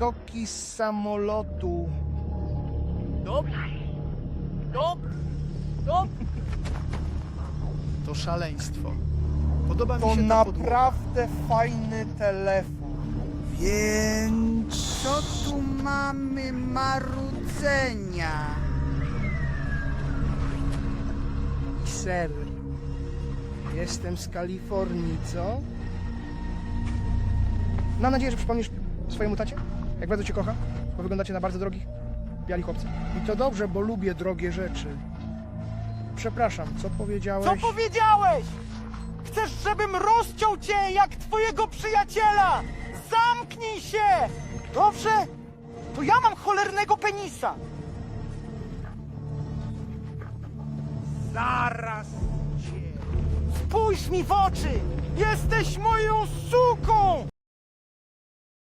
skoki z samolotu. Dop. Dop. Dop. To szaleństwo. Podoba mi To się ta podłoga. naprawdę fajny telefon. Więc co tu mamy marudzenia? Ser. Jestem z Kalifornii, co? Mam nadzieję, że przypomnisz swojemu tacie, jak bardzo cię kocha, bo wyglądacie na bardzo drogich, biali chłopcy. I to dobrze, bo lubię drogie rzeczy. Przepraszam, co powiedziałeś? Co powiedziałeś? Chcesz, żebym rozciął cię jak twojego przyjaciela? Zamknij się! Dobrze? To ja mam cholernego penisa. Zaraz cię. Spójrz mi w oczy! Jesteś moją suką!